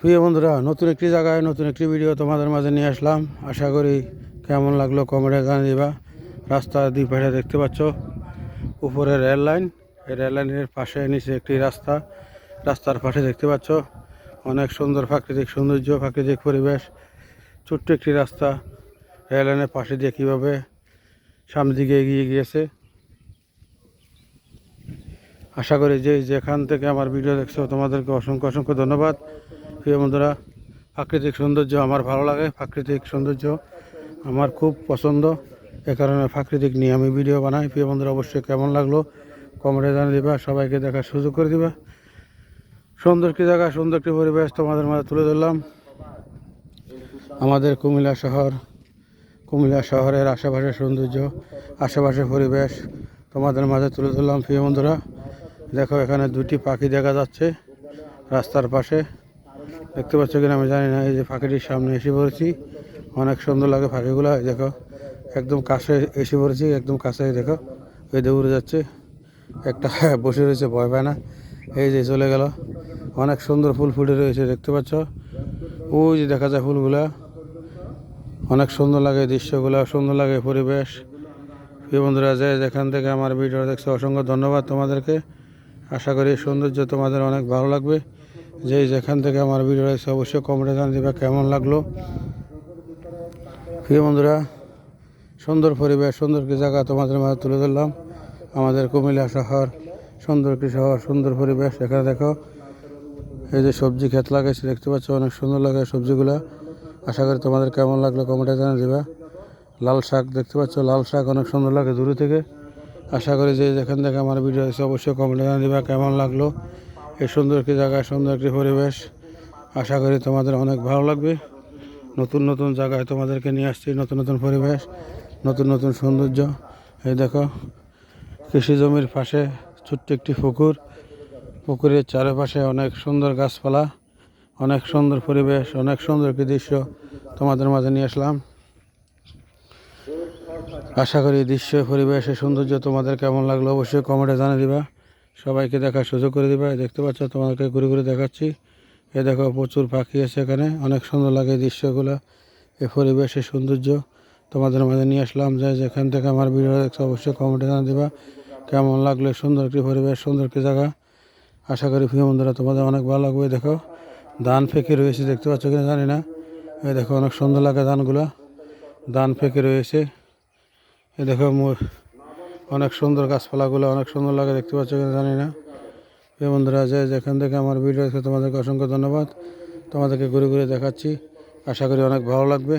প্রিয় বন্ধুরা, নতুন একটি জায়গায় নতুন একটি ভিডিও তোমাদের মাঝে নিয়ে আসলাম। আশা করি কেমন লাগল কমেন্টে জানিয়ে দিবা। রাস্তার দুই পাশে দেখতে পাচ্ছ, উপরে রেল লাইন এই রেল লাইনের পাশে নিচে একটি রাস্তা। রাস্তার পাশে দেখতে পাচ্ছ, অনেক সুন্দর প্রাকৃতিক সৌন্দর্য, প্রাকৃতিক পরিবেশ। ছোট্ট একটি রাস্তা। রেল লাইনের পাশে দিয়ে কীভাবে সামনের দিকে এগিয়ে গিয়েছে। আশা করি যে যেখান থেকে আমার ভিডিও দেখছ, তোমাদেরকে অসংখ্য অসংখ্য ধন্যবাদ। প্রিয় বন্ধুরা, প্রাকৃতিক সৌন্দর্য আমার ভালো লাগে। প্রাকৃতিক সৌন্দর্য আমার খুব পছন্দ। এ কারণে প্রাকৃতিক নিয়ে আমি ভিডিও বানাই। প্রিয় বন্ধুরা, অবশ্যই কেমন লাগল কমেন্টে জানিয়ে দিবা, সবাইকে দেখার সুযোগ করে দিবা। সুন্দর একটি জায়গা, সুন্দর একটি পরিবেশ তোমাদের মাঝে তুলে ধরলাম। আমাদের কুমিল্লা শহর, কুমিল্লা শহরের আশেপাশের সৌন্দর্য, আশেপাশের পরিবেশ তোমাদের মাঝে তুলে ধরলাম। প্রিয় বন্ধুরা দেখো, এখানে দুটি পাখি দেখা যাচ্ছে রাস্তার পাশে। দেখতে পাচ্ছ কিনা আমি জানি না, এই যে পাখিটির সামনে এসে পড়েছি। অনেক সুন্দর লাগে পাখিগুলো দেখো, একদম কাছে এসে পড়েছি, একদম কাছে দেখো ওই দৌড়ে যাচ্ছে। একটা বসে রয়েছে, ভয় পায় না। এই যে চলে গেল। অনেক সুন্দর ফুল ফুটে রয়েছে, দেখতে পাচ্ছ? ওই যে দেখা যায় ফুলগুলা। অনেক সুন্দর লাগে দৃশ্যগুলো, সুন্দর লাগে পরিবেশ। প্রিয় বন্ধুরা, যে যেখান থেকে আমার ভিডিও দেখছ, অসংখ্য ধন্যবাদ তোমাদেরকে। আশা করি সৌন্দর্য তোমাদের অনেক ভালো লাগবে। যে যেখান থেকে আমার ভিডিও দেখছ অবশ্যই কমেন্টে জানিয়ে দেবে কেমন লাগল। প্রিয় বন্ধুরা, সুন্দর পরিবেশ, সুন্দর একটি জায়গা তোমাদের মাঝে তুলে ধরলাম। আমাদের কুমিল্লা শহর, সুন্দর একটি শহর, সুন্দর পরিবেশ। এখানে দেখো, এই যে সবজি ক্ষেত লাগাইছে, দেখতে পাচ্ছ অনেক সুন্দর লাগে সবজিগুলা। আশা করি তোমাদের কেমন লাগল কমেন্টে জানিয়ে দেবা। লাল শাক, দেখতে পাচ্ছ লাল শাক অনেক সুন্দর লাগে দূরে থেকে। আশা করি যে যেখান থেকে আমার ভিডিও আছে অবশ্যই কমেন্টে জানিয়ে দেবা কেমন লাগল। এই সুন্দর একটি জায়গা, সুন্দর একটি পরিবেশ। আশা করি তোমাদের অনেক ভালো লাগবে। নতুন নতুন জায়গায় তোমাদেরকে নিয়ে আসছি, নতুন নতুন পরিবেশ, নতুন নতুন সৌন্দর্য। এই দেখো, কৃষি জমির পাশে ছোট্ট একটি পুকুর। পুকুরের চারপাশে অনেক সুন্দর গাছপালা, অনেক সুন্দর পরিবেশ, অনেক সুন্দর একটি দৃশ্য তোমাদের মাঝে নিয়ে আসলাম। আশা করি দৃশ্য পরিবেশের সৌন্দর্য তোমাদের কেমন লাগল অবশ্যই কমেন্টে জানিয়ে দিবা। সবাইকে দেখার সুযোগ করে দিবা। দেখতে পাচ্ছ, তোমাদেরকে ঘুরে ঘুরে দেখাচ্ছি। এ দেখো, প্রচুর পাখি আছে এখানে। অনেক সুন্দর লাগে দৃশ্যগুলো। এই পরিবেশের সৌন্দর্য তোমাদের মাঝে নিয়ে আসলাম। যে যেখান থেকে আমার ভিডিও দেখছ, অবশ্যই কমেন্টে জানিয়ে দিবা। কেমন লাগল? সুন্দর একটি পরিবেশ, সুন্দর একটি জায়গা। আশা করি প্রিয় বন্ধুরা, তোমাদের অনেক ভালো লাগবে। দেখো, ধান ফেঁকে রয়েছে, দেখতে পাচ্ছ কিনা জানি না। এই দেখো, অনেক সুন্দর লাগে ধানগুলো। ধান ফেঁকে রয়েছে। এই দেখো অনেক সুন্দর গাছপালাগুলো, অনেক সুন্দর লাগে, দেখতে পাচ্ছ কিনা জানি না। বন্ধুরা, যে যেখান থেকে আমার ভিডিও আছে তোমাদেরকে অসংখ্য ধন্যবাদ। তোমাদেরকে ঘুরে ঘুরে দেখাচ্ছি। আশা করি অনেক ভালো লাগবে।